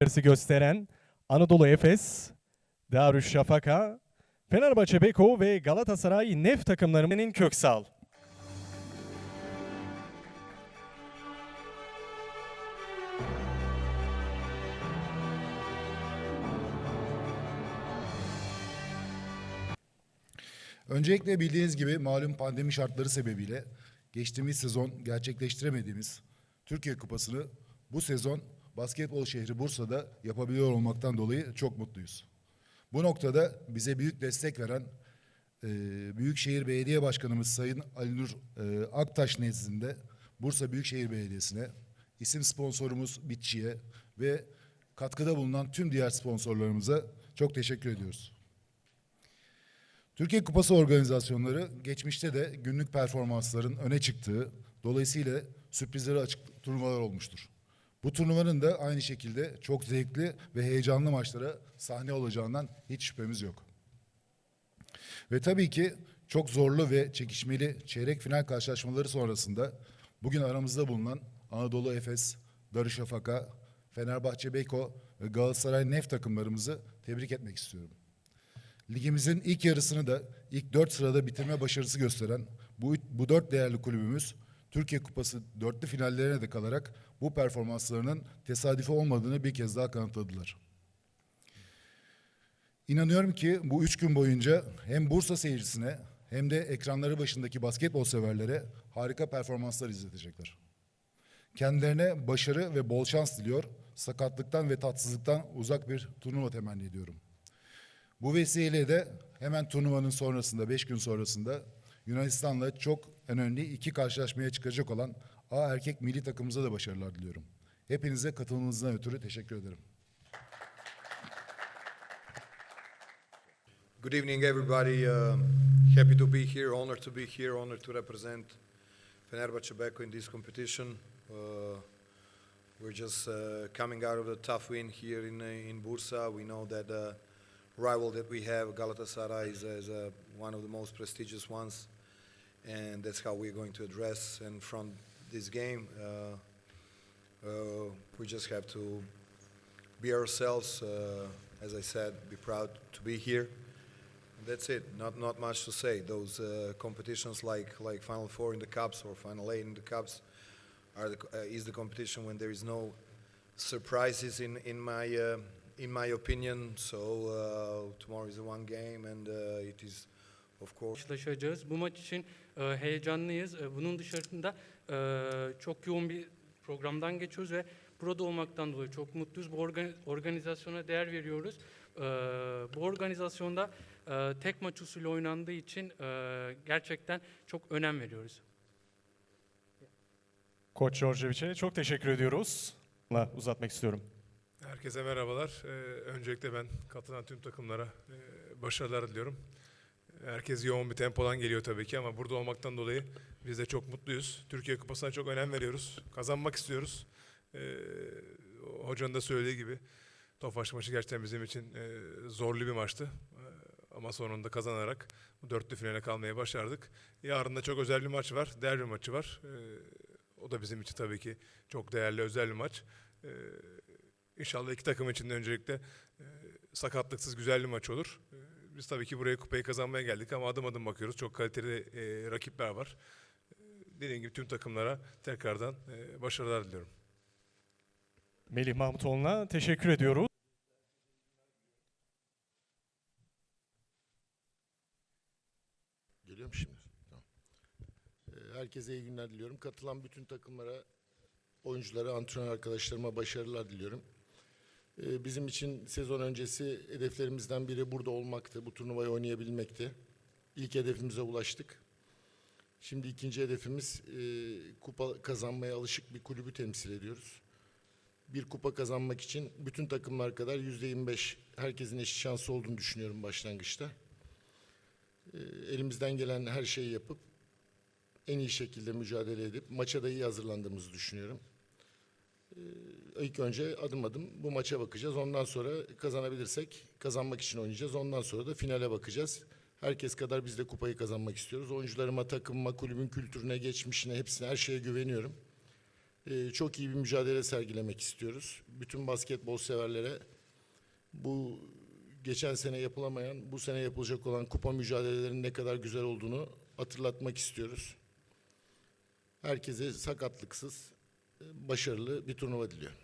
gösteren Anadolu Efes, Darüşşafaka, Fenerbahçe Beko ve Galatasaray Nef takımlarının Köksal. Öncelikle bildiğiniz gibi malum pandemi şartları sebebiyle geçtiğimiz sezon gerçekleştiremediğimiz Türkiye Kupası'nı bu sezon basketbol şehri Bursa'da yapabiliyor olmaktan dolayı çok mutluyuz. Bu noktada bize büyük destek veren e, Büyükşehir Belediye Başkanımız Sayın Ali Nur e, Aktaş nezdinde Bursa Büyükşehir Belediyesi'ne, isim sponsorumuz Bitçi'ye ve katkıda bulunan tüm diğer sponsorlarımıza çok teşekkür ediyoruz. Türkiye Kupası organizasyonları geçmişte de günlük performansların öne çıktığı, dolayısıyla sürprizlere açık turnuvalar olmuştur. Bu turnuvanın da aynı şekilde çok zevkli ve heyecanlı maçlara sahne olacağından hiç şüphemiz yok. Ve tabii ki çok zorlu ve çekişmeli çeyrek final karşılaşmaları sonrasında bugün aramızda bulunan Anadolu Efes, Darüşşafaka, Fenerbahçe Beko ve Galatasaray Nef takımlarımızı tebrik etmek istiyorum. Ligimizin ilk yarısını da ilk dört sırada bitirme başarısı gösteren bu, bu dört değerli kulübümüz Türkiye Kupası dörtlü finallerine de kalarak bu performanslarının tesadüfi olmadığını bir kez daha kanıtladılar. İnanıyorum ki bu üç gün boyunca hem Bursa seyircisine hem de ekranları başındaki basketbol severlere harika performanslar izletecekler. Kendilerine başarı ve bol şans diliyor. Sakatlıktan ve tatsızlıktan uzak bir turnuva temenni ediyorum. Bu vesileyle de hemen turnuvanın sonrasında, beş gün sonrasında Yunanistan'la çok önemli iki karşılaşmaya çıkacak olan A erkek milli takımımıza da başarılar diliyorum. Hepinize katılımınızdan ötürü teşekkür ederim. Good evening, everybody. Um happy to be here, honored to be here, honored to represent Fenerbahce Beko in this competition. Uh, we're just uh, coming out of a tough win here in uh, in Bursa. We know that the rival that we have, Galatasaray, is, is uh, one of the most prestigious ones, and that's how we're going to address and from this game. Uh, uh, we just have to be ourselves. Uh, as I said, be proud to be here. That's it. Not not much to say. Those uh, competitions like like Final Four in the cups or Final Eight in the cups are the, uh, is the competition when there is no surprises in in my in my opinion. So tomorrow is one game, and it is. Karşılaşacağız. Bu maç için e, heyecanlıyız. E, bunun dışarısında e, çok yoğun bir programdan geçiyoruz ve burada olmaktan dolayı çok mutluyuz. Bu orga- organizasyona değer veriyoruz. E, bu organizasyonda e, tek maç usulü oynandığı için e, gerçekten çok önem veriyoruz. Koç Djordjevic'e çok teşekkür ediyoruz. La uzatmak istiyorum. Herkese merhabalar. Ee, öncelikle ben katılan tüm takımlara e, başarılar diliyorum. Herkes yoğun bir tempodan geliyor tabii ki ama burada olmaktan dolayı biz de çok mutluyuz. Türkiye Kupası'na çok önem veriyoruz. Kazanmak istiyoruz. Ee, hocanın da söylediği gibi Tofaş maçı gerçekten bizim için e, zorlu bir maçtı. Ee, ama sonunda kazanarak bu dörtlü finale kalmayı başardık. Yarın da çok özel bir maç var. Derbi maçı var. Ee, o da bizim için tabii ki çok değerli, özel bir maç. Ee, İnşallah iki takım için de öncelikle e, sakatlıksız güzel bir maç olur. E, biz tabii ki buraya kupayı kazanmaya geldik ama adım adım bakıyoruz. Çok kaliteli e, rakipler var. E, dediğim gibi tüm takımlara tekrardan e, başarılar diliyorum. Melih Mahmutoğlu'na teşekkür ediyoruz. Geliyor mu şimdi? Tamam. Ee, Herkese iyi günler diliyorum. Katılan bütün takımlara, oyunculara, antrenör arkadaşlarıma başarılar diliyorum. Ee, Bizim için sezon öncesi hedeflerimizden biri burada olmaktı, bu turnuvayı oynayabilmekti. İlk hedefimize ulaştık. Şimdi ikinci hedefimiz e, kupa kazanmaya alışık bir kulübü temsil ediyoruz. Bir kupa kazanmak için bütün takımlar kadar yüzde 25 herkesin eşit şansı olduğunu düşünüyorum başlangıçta. E, elimizden gelen her şeyi yapıp en iyi şekilde mücadele edip maça da iyi hazırlandığımızı düşünüyorum. E, ilk önce adım adım bu maça bakacağız. Ondan sonra kazanabilirsek kazanmak için oynayacağız. Ondan sonra da finale bakacağız. Herkes kadar biz de kupayı kazanmak istiyoruz. Oyuncularıma, takımıma, kulübün kültürüne, geçmişine, hepsine, her şeye güveniyorum. e, çok iyi bir mücadele sergilemek istiyoruz. Bütün basketbol severlere bu geçen sene yapılamayan, bu sene yapılacak olan kupa mücadelelerinin ne kadar güzel olduğunu hatırlatmak istiyoruz. Herkese sakatlıksız, başarılı bir turnuva diliyorum.